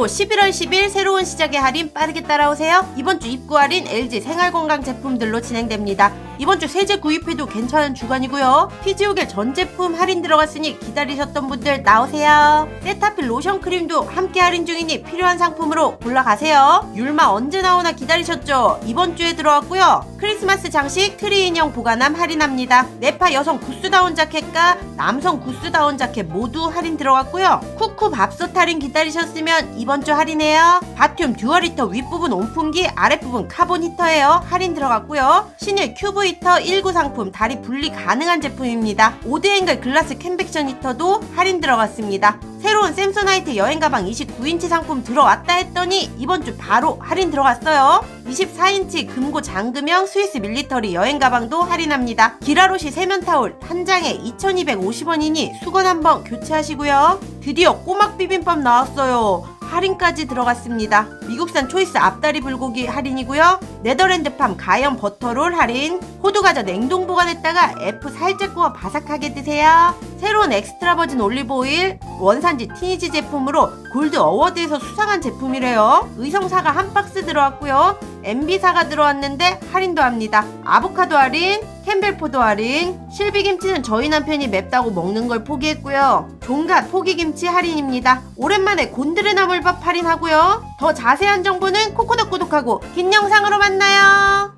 빅코 11월 10일 새로운 시작의 할인 빠르게 따라오세요. 이번 주 입구 할인 LG 생활건강 제품들로 진행됩니다. 이번 주 세제 구입해도 괜찮은 주간이고요. 피지오겔 전 제품 할인 들어갔으니 기다리셨던 분들 나오세요. 세타필 로션 크림도 함께 할인 중이니 필요한 상품으로 골라가세요. 율마 언제 나오나 기다리셨죠? 이번 주에 들어왔고요. 크리스마스 장식 트리 인형 보관함 할인합니다. 네파 여성 구스다운 자켓과 남성 구스다운 자켓 모두 할인 들어갔고요. 쿠쿠 밥솥 할인 기다리셨으면 이번 주 할인해요. 바튬 듀얼 히터 윗부분 온풍기 아랫부분 카본 히터예요. 할인 들어갔고요. 신일 큐브 히터 19 상품 다리 분리 가능한 제품입니다. 5대 앵글 글라스 캔백션 히터도 할인 들어갔습니다. 새로운 샘소나이트 여행 가방 29인치 상품 들어왔다 했더니 이번 주 바로 할인 들어갔어요. 24인치 금고 잠금형 스위스 밀리터리 여행 가방도 할인합니다. 기라로시 세면 타올 한 장에 2,250원이니 수건 한 번 교체하시고요. 드디어 꼬막 비빔밥 나왔어요. 할인까지 들어갔습니다. 미국산 초이스 앞다리 불고기 할인이고요. 네덜랜드팜 가염 버터롤 할인. 호두과자 냉동 보관했다가 F 살짝 구워 바삭하게 드세요. 새로운 엑스트라 버진 올리브 오일 원산지 티니지 제품으로 골드 어워드에서 수상한 제품이래요. 의성사가 한 박스 들어왔고요. MB사가 들어왔는데 할인도 합니다. 아보카도 할인, 캠벨포도 할인, 실비김치는 저희 남편이 맵다고 먹는 걸 포기했고요. 종갓 포기김치 할인입니다. 오랜만에 곤드레 나물밥 할인하고요. 더 자세한 정보는 코코넛 구독하고 긴 영상으로 만나요.